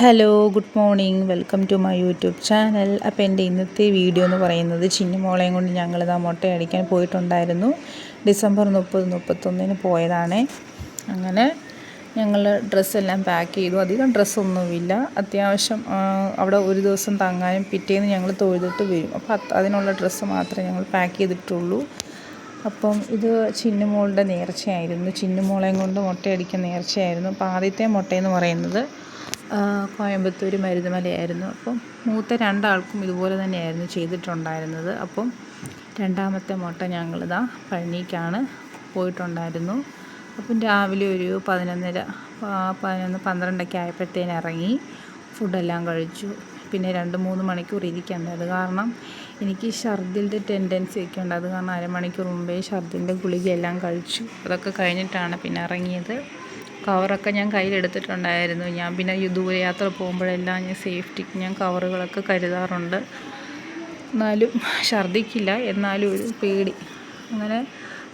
Hello good morning welcome to my YouTube channel അപ്പോൾ എന്റെ ഇന്നത്തെ വീഡിയോ എന്ന് പറയുന്നത് ചിന്നുമോളെയും കൊണ്ട് ഞങ്ങൾ ഇതാ മുട്ടയടിക്കാൻ പോയിട്ടുണ്ടായിരുന്നു. ഡിസംബർ മുപ്പത് മുപ്പത്തൊന്നിന് പോയതാണ്. അങ്ങനെ ഞങ്ങൾ ഡ്രസ്സെല്ലാം പാക്ക് ചെയ്തു. അധികം ഡ്രസ്സൊന്നുമില്ല അത്യാവശ്യം അവിടെ ഒരു ദിവസം തങ്ങാനും പിറ്റേന്ന് ഞങ്ങൾ തൊഴുതിട്ട് വരും. അപ്പോൾ അതിനുള്ള ഡ്രസ്സ് മാത്രമേ ഞങ്ങൾ പാക്ക് ചെയ്തിട്ടുള്ളൂ. അപ്പം ഇത് ചിന്നുമോളുടെ നേർച്ചയായിരുന്നു. ചിന്നുമോളെയും കൊണ്ട് മുട്ടയടിക്കാൻ നേർച്ചയായിരുന്നു. അപ്പോൾ ആദ്യത്തെ മുട്ടയെന്ന് പറയുന്നത് കോയമ്പത്തൂർ മരുതമലയായിരുന്നു. അപ്പം മൂത്ത രണ്ടാൾക്കും ഇതുപോലെ തന്നെയായിരുന്നു ചെയ്തിട്ടുണ്ടായിരുന്നത്. അപ്പം രണ്ടാമത്തെ മുട്ട ഞങ്ങളിതാ പഴനിക്കാണ് പോയിട്ടുണ്ടായിരുന്നു. അപ്പം രാവിലെ ഒരു പതിനൊന്നര പതിനൊന്ന് പന്ത്രണ്ടൊക്കെ ആയപ്പോഴത്തേന് ഇറങ്ങി ഫുഡെല്ലാം കഴിച്ചു. പിന്നെ രണ്ട് മൂന്ന് മണിക്കൂർ ഇരിക്കേണ്ടത് കാരണം എനിക്ക് ഛർദിന്റെ ടെൻഡൻസി ഒക്കെ ഉണ്ട്. അത് കാരണം അരമണിക്കൂർ മുമ്പേ ഛർദിന്റെ ഗുളികയെല്ലാം കഴിച്ചു. അതൊക്കെ കഴിഞ്ഞിട്ടാണ് പിന്നെ ഇറങ്ങിയത്. കവറൊക്കെ ഞാൻ കയ്യിലെടുത്തിട്ടുണ്ടായിരുന്നു. ഞാൻ പിന്നെ ഈ ദൂരയാത്ര പോകുമ്പോഴെല്ലാം ഞാൻ സേഫ്റ്റിക്ക് ഞാൻ കവറുകളൊക്കെ കരുതാറുണ്ട്. എന്നാലും ഛർദ്ദിക്കില്ല. എന്നാലും ഒരു പേടി. അങ്ങനെ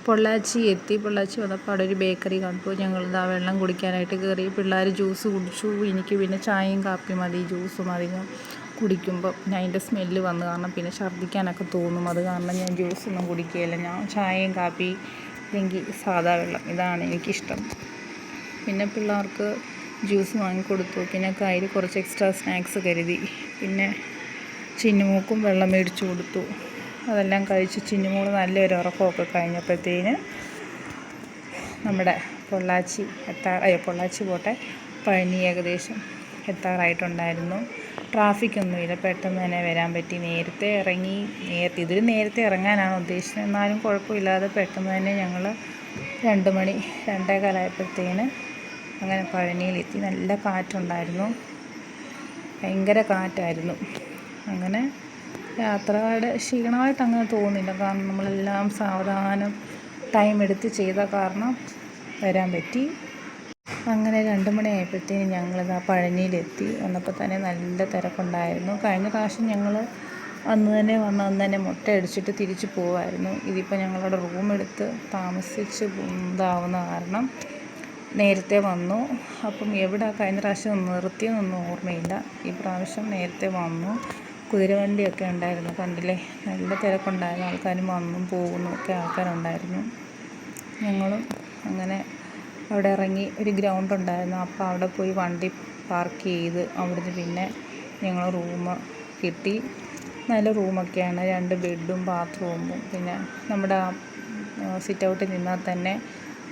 പൊള്ളാച്ചി എത്തി. പൊള്ളാച്ചി വന്നപ്പോൾ അവിടെ ഒരു ബേക്കറി കണ്ടു. ഞങ്ങൾ ഞങ്ങളിതാ വെള്ളം കുടിക്കാനായിട്ട് കയറി. പിള്ളേർ ജ്യൂസ് കുടിച്ചു. എനിക്ക് പിന്നെ ചായയും കാപ്പിയും മതി. ജ്യൂസും അധികം കുടിക്കുമ്പോൾ പിന്നെ അതിന്റെ സ്മെല്ല് വന്ന്. കാരണം പിന്നെ ഛർദ്ദിക്കാനൊക്കെ തോന്നും. അത് കാരണം ഞാൻ ജ്യൂസൊന്നും കുടിക്കുകയില്ല. ഞാൻ ചായയും കാപ്പി അല്ലെങ്കിൽ സാധാ വെള്ളം. ഇതാണ് എനിക്കിഷ്ടം. പിന്നെ പിള്ളേർക്ക് ജ്യൂസ് വാങ്ങിക്കൊടുത്തു. പിന്നെ കയ്യിൽ കുറച്ച് എക്സ്ട്രാ സ്നാക്സ് കരുതി. പിന്നെ ചിന്നുമൂക്കും വെള്ളം മേടിച്ചു കൊടുത്തു. അതെല്ലാം കഴിച്ച് ചിന്നുമൂൾ നല്ലൊരു ഉറക്കമൊക്കെ കഴിഞ്ഞപ്പോഴത്തേന് നമ്മുടെ പൊള്ളാച്ചി എത്താ അയ്യോ പൊള്ളാച്ചി പോട്ടെ. പഴനി ഏകദേശം എത്താറായിട്ടുണ്ടായിരുന്നു. ട്രാഫിക് ഒന്നുമില്ല പെട്ടെന്ന് തന്നെ വരാൻ പറ്റി. നേരത്തെ ഇറങ്ങി നേരത്തെ ഇതിൽ നേരത്തെ ഇറങ്ങാനാണ് ഉദ്ദേശിച്ചത്. എന്നാലും കുഴപ്പമില്ലാതെ പെട്ടെന്ന് തന്നെ ഞങ്ങൾ രണ്ട് മണി രണ്ടേ അങ്ങനെ പഴനിയിലെത്തി. നല്ല കാറ്റുണ്ടായിരുന്നു. ഭയങ്കര കാറ്റായിരുന്നു. അങ്ങനെ യാത്രയുടെ ക്ഷീണമായിട്ട് അങ്ങനെ തോന്നില്ല കാരണം നമ്മളെല്ലാം സാവധാനം ടൈം എടുത്ത് ചെയ്ത കാരണം വരാൻ പറ്റി. അങ്ങനെ രണ്ട് മണിയായപ്പോഴത്തേന് ആ പഴനിയിലെത്തി. വന്നപ്പോൾ തന്നെ നല്ല തിരക്കുണ്ടായിരുന്നു. കഴിഞ്ഞ പ്രാവശ്യം ഞങ്ങൾ അന്ന് തന്നെ വന്ന് അന്ന് തന്നെ മുട്ട അടിച്ചിട്ട് തിരിച്ചു പോവായിരുന്നു. ഇതിപ്പോൾ ഞങ്ങളവിടെ റൂമെടുത്ത് താമസിച്ച് ഇതാവുന്ന കാരണം നേരത്തെ വന്നു. അപ്പം എവിടെ കഴിഞ്ഞ പ്രാവശ്യം നിർത്തിയെന്നൊന്നും ഓർമ്മയില്ല. ഈ പ്രാവശ്യം നേരത്തെ വന്നു. കുതിരവണ്ടിയൊക്കെ ഉണ്ടായിരുന്നു കണ്ടില്ലേ? നല്ല തിരക്കുണ്ടായിരുന്നു. ആൾക്കാരും വന്നും പോകുന്നു ഒക്കെ ആൾക്കാരുണ്ടായിരുന്നു. ഞങ്ങളും അങ്ങനെ അവിടെ ഇറങ്ങി ഒരു ഗ്രൗണ്ട് ഉണ്ടായിരുന്നു. അപ്പോൾ അവിടെ പോയി വണ്ടി പാർക്ക് ചെയ്ത് അവിടുന്ന് പിന്നെ ഞങ്ങൾ റൂം കിട്ടി. നല്ല റൂമൊക്കെയാണ്. രണ്ട് ബെഡും ബാത്റൂമും. പിന്നെ നമ്മുടെ സിറ്റ് ഔട്ടിൽ നിന്നാൽ തന്നെ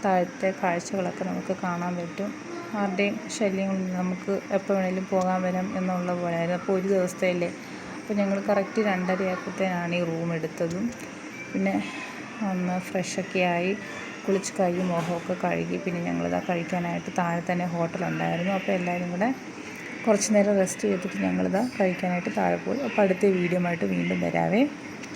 താഴത്തെ കാഴ്ചകളൊക്കെ നമുക്ക് കാണാൻ പറ്റും. ആരുടെയും ശല്യം നമുക്ക് എപ്പോൾ വേണേലും പോകാൻ വരാം എന്നുള്ള പോലെയായിരുന്നു. അപ്പോൾ ഒരു ദിവസത്തെയല്ലേ അപ്പോൾ ഞങ്ങൾ കറക്റ്റ് രണ്ടര ആയപ്പോഴത്തേനാണ് ഈ റൂം എടുത്തതും. പിന്നെ ഒന്ന് ഫ്രഷൊക്കെ ആയി കുളിച്ച് കൈ മുഖമൊക്കെ കഴുകി പിന്നെ ഞങ്ങളിതാ കഴിക്കാനായിട്ട് താഴെ തന്നെ ഹോട്ടലുണ്ടായിരുന്നു അപ്പോൾ എല്ലാവരും കൂടെ കുറച്ച് നേരം റെസ്റ്റ് ചെയ്തിട്ട് ഞങ്ങളിതാ കഴിക്കാനായിട്ട് താഴെ പോയി. അപ്പോൾ അടുത്ത വീഡിയോ ആയിട്ട് വീണ്ടും വരാവേ.